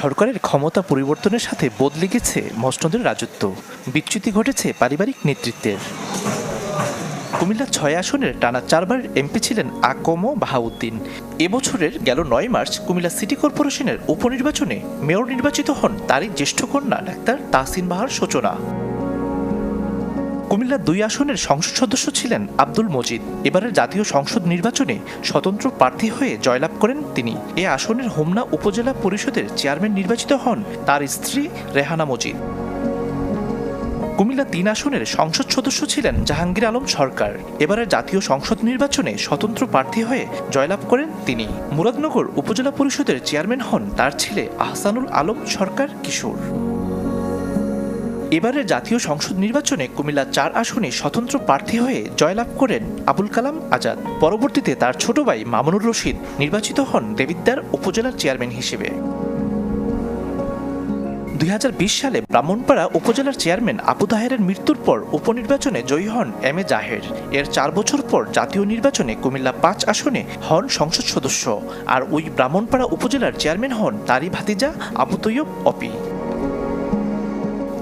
সরকারের ক্ষমতা পরিবর্তনের সাথে বদলে গেছে মস্টদের রাজত্ব। বিচ্যুতি ঘটেছে পারিবারিক নেতৃত্বের। কুমিল্লা ছয় আসনের টানা চারবার এমপি ছিলেন আকম বাহাউদ্দিন। এবছরের গেল নয় মার্চ কুমিল্লা সিটি কর্পোরেশনের উপনির্বাচনে মেয়র নির্বাচিত হন তারই জ্যেষ্ঠ কন্যা ডাক্তার তাহসিন বাহার সূচনা। কুমিল্লা দুই আসনের সংসদ সদস্য ছিলেন আব্দুল মজিদ। এবারের জাতীয় সংসদ নির্বাচনে স্বতন্ত্র প্রার্থী হয়ে জয়লাভ করেন তিনি। এ আসনের হোমনা উপজেলা পরিষদের চেয়ারম্যান নির্বাচিত হন তার স্ত্রী রেহানা মজিদ। কুমিল্লা তিন আসনের সংসদ সদস্য ছিলেন জাহাঙ্গীর আলম সরকার। এবারের জাতীয় সংসদ নির্বাচনে স্বতন্ত্র প্রার্থী হয়ে জয়লাভ করেন তিনি। মুরাদনগর উপজেলা পরিষদের চেয়ারম্যান হন তার ছেলে আহসানুল আলম সরকার কিশোর। এবারের জাতীয় সংসদ নির্বাচনে কুমিল্লা চার আসনে স্বতন্ত্র প্রার্থী হয়ে জয়লাভ করেন আবুল কালাম আজাদ। পরবর্তীতে তার ছোট ভাই মামুনুর রশিদ নির্বাচিত হন দেবিদ্দার উপজেলার চেয়ারম্যান হিসেবে। দুই হাজার বিশ সালে ব্রাহ্মণপাড়া উপজেলার চেয়ারম্যান আবু তাহেরের মৃত্যুর পর উপনির্বাচনে জয়ী হন এম এ জাহের। এর চার বছর পর জাতীয় নির্বাচনে কুমিল্লা পাঁচ আসনে হন সংসদ সদস্য। আর ওই ব্রাহ্মণপাড়া উপজেলার চেয়ারম্যান হন তারই ভাতিজা আবু তৈয়ব অপি।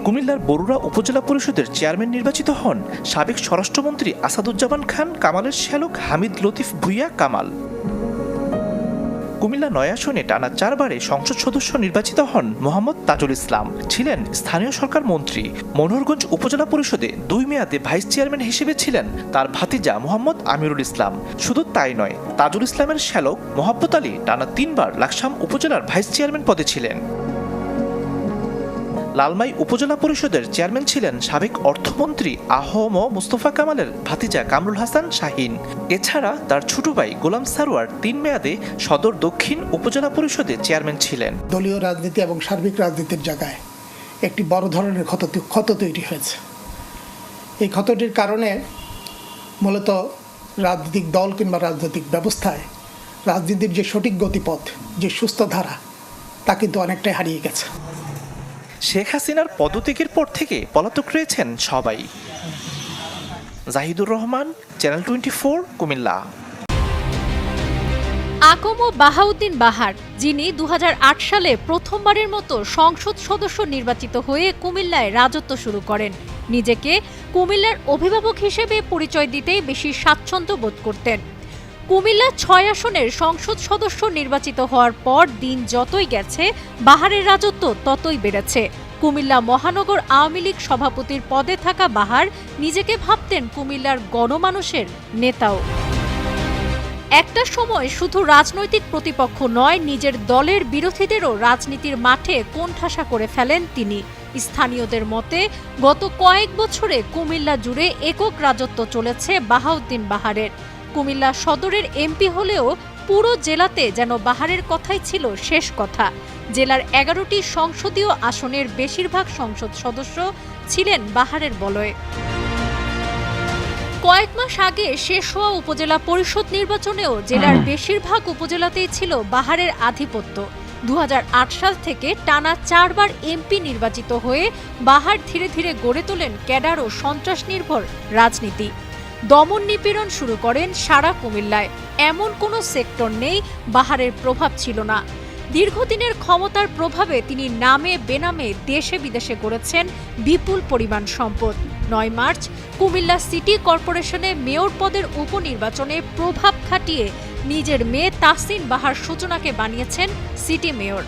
কুমিল্লার বরুড়া উপজেলা পরিষদের চেয়ারম্যান নির্বাচিত হন সাবেক স্বরাষ্ট্রমন্ত্রী আসাদুজ্জামান খান, কামালের শ্যালক হামিদ লতিফ ভুইয়া কামাল। কুমিল্লা নয় আসনে টানা চারবারে সংসদ সদস্য নির্বাচিত হন মোহাম্মদ তাজুল ইসলাম। ছিলেন স্থানীয় সরকার মন্ত্রী। মনোহরগঞ্জ উপজেলা পরিষদে দুই মেয়াদে ভাইস চেয়ারম্যান হিসেবে ছিলেন তার ভাতিজা মোহাম্মদ আমিরুল ইসলাম। শুধু তাই নয়, তাজুল ইসলামের শ্যালক মোহাব্বত আলী টানা তিনবার লাকসাম উপজেলার ভাইস চেয়ারম্যান পদে ছিলেন। লালমাই উপজেলা পরিষদের চেয়ারম্যান ছিলেন সাবেক অর্থমন্ত্রী আহম মুস্তফা কামালের ভাতিজা কামরুল হাসান শাহিন। এছাড়া তার ছোট ভাই গোলাম সারোয়ার তিন মেয়াদে সদর দক্ষিণ উপজেলা পরিষদের চেয়ারম্যান ছিলেন। দলীয় রাজনীতি এবং সার্বিক রাজনীতির জায়গায় একটি বড় ধরনের ক্ষত ক্ষত তৈরি হয়েছে। এই ক্ষতটির কারণে মূলত রাজনৈতিক দল কিংবা রাজনৈতিক ব্যবস্থায় রাজনীতির যে সঠিক গতিপথ, যে সুস্থ ধারা, তা কিন্তু অনেকটাই হারিয়ে গেছে। শেখ হাসিনার পদত্যাগের পর থেকে পলাতক রয়েছেন সবাই। Zahidur Rahman channel twenty four Comilla. AKM ও বাহাউদ্দিন বাহার, যিনি দু হাজার আট সালে প্রথমবারের মতো সংসদ সদস্য নির্বাচিত হয়ে কুমিল্লায় রাজত্ব শুরু করেন। নিজেকে কুমিল্লার অভিভাবক হিসেবে পরিচয় দিতেই বেশি স্বাচ্ছন্দ্য বোধ করতেন। কুমিল্লা ছয় আসনের সংসদ সদস্য নির্বাচিত হওয়ার পর দিন যতই গেছে, বাহারের রাজত্ব ততই বেড়েছে। কুমিল্লা মহানগর আওয়ামী লীগ সভাপতির পদে থাকা বাহার নিজেকে ভাবতেন কুমিল্লার গণমানুষের নেতাও। একটা সময় শুধু রাজনৈতিক প্রতিপক্ষ নয়, নিজের দলের বিরোধীদেরও রাজনীতির মাঠে কোণঠাসা করে ফেলেন তিনি। স্থানীয়দের মতে, গত কয়েক বছরে কুমিল্লা জুড়ে একক রাজত্ব চলেছে বাহাউদ্দিন বাহারের। কুমিল্লা সদরের এমপি হলেও পুরো জেলাতে যেন বাহারের কথাই ছিল শেষ কথা। জেলার এগারোটি সংসদীয় আসনের বেশিরভাগ সংসদ সদস্য ছিলেন বাহারের বলয়ে। কয়েক মাস আগে শেষ হওয়া উপজেলা পরিষদ নির্বাচনেও জেলার বেশিরভাগ উপজেলাতেই ছিল বাহারের আধিপত্য। দু হাজার আট সাল থেকে টানা চারবার এমপি নির্বাচিত হয়ে বাহার ধীরে ধীরে গড়ে তোলেন ক্যাডার ও সন্ত্রাস নির্ভর রাজনীতি। দমন নিপীড়ন শুরু করেন সারা কুমিল্লায়। এমন কোনো সেক্টর নেই, বাহারের প্রভাব ছিল না। দীর্ঘদিনের ক্ষমতার প্রভাবে তিনি নামে বেনামে দেশে বিদেশে গড়েছেন বিপুল পরিমাণ সম্পদ। নয় মার্চ, কুমিল্লা সিটি কর্পোরেশনে মেয়র পদের উপনির্বাচনে প্রভাব খাটিয়ে নিজের মেয়ে তাসিন বাহার সূচনাকে বানিয়েছেন সিটি মেয়র।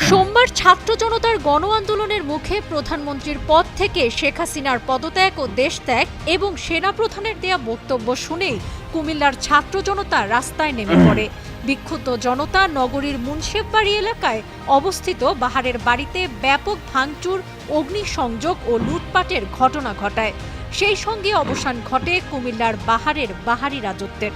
সোমবার ছাত্র জনতার গণ আন্দোলনের মুখে প্রধানমন্ত্রীর পদ থেকে শেখ হাসিনার পদত্যাগ ও দেশত্যাগ এবং সেনাপ্রধানের দেয়া বক্তব্য শুনেই কুমিল্লার ছাত্র জনতা রাস্তায় নেমে পড়ে। বিক্ষুব্ধ জনতা নগরীর মুন্সেববাড়ি এলাকায় অবস্থিত বাহারের বাড়িতে ব্যাপক ভাঙচুর, অগ্নিসংযোগ ও লুটপাটের ঘটনা ঘটায়। সেই সঙ্গে অবসান ঘটে কুমিল্লার বাহারের বাহারি রাজত্বের।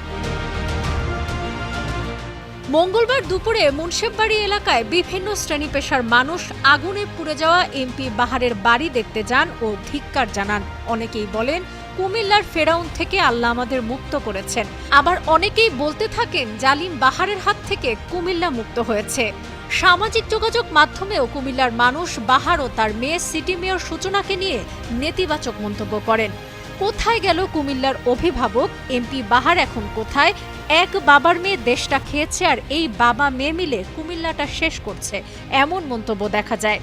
মঙ্গলবার দুপুরে মুন্সেববাড়ি এলাকায় বিভিন্ন শ্রেণি পেশার মানুষ আগুনে পুড়ে যাওয়া এমপি বাহারের বাড়ি দেখতে যান ও ধিক্কার জানান। অনেকেই বলেন, কুমিল্লার ফেরাউন থেকে আল্লাহ আমাদের মুক্ত করেছেন। আবার অনেকেই বলতে থাকেন, জালিম বাহারের হাত থেকে কুমিল্লা মুক্ত হয়েছে। সামাজিক যোগাযোগ মাধ্যমেও কুমিল্লার মানুষ বাহার ও তার মেয়ে সিটি মেয়র সূচনাকে নিয়ে নেতিবাচক মন্তব্য করেন। কোথায় গেল কুমিল্লার অভিভাবক? এমপি বাহার এখন কোথায়? এক বাবার মেয়ে দেশটা খেয়েছে আর এই বাবা মেয়ে মিলে কুমিল্লাটা শেষ করছে। এমন মন্তব্য দেখা যায়।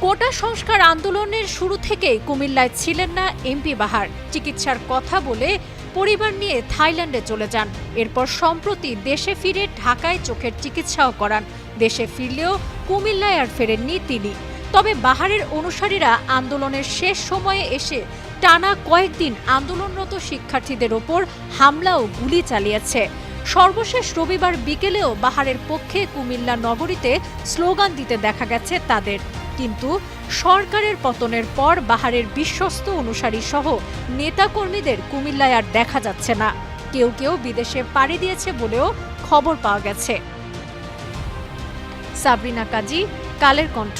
কোটা সংস্কার আন্দোলনের শুরু থেকেই কুমিল্লায় ছিলেন না এমপি বাহার। চিকিৎসার কথা বলে পরিবার নিয়ে থাইল্যান্ডে চলে যান। এরপর সম্প্রতি দেশে ফিরে ঢাকায় চোখের চিকিৎসাও করান। দেশে ফিরলেও কুমিল্লায় আর ফেরেননি তিনি। তবে বাহারের অনুসারীরা আন্দোলনের শেষ সময়ে এসে টানা কয়েকদিন আন্দোলনরত শিক্ষার্থীদের ওপর হামলা ও গুলি চালিয়েছে। সর্বশেষ রবিবার বিকেলেও বাহারের পক্ষে কুমিল্লা নগরীতে স্লোগান দিতে দেখা গেছে তাদের। কিন্তু সরকারের পতনের পর বাহারের বিশ্বস্ত অনুসারী সহ নেতাকর্মীদের কুমিল্লায় আর দেখা যাচ্ছে না। কেউ কেউ বিদেশে পাড়ি দিয়েছে বলেও খবর পাওয়া গেছে। সাবরিনা কাজী, কালের কণ্ঠ।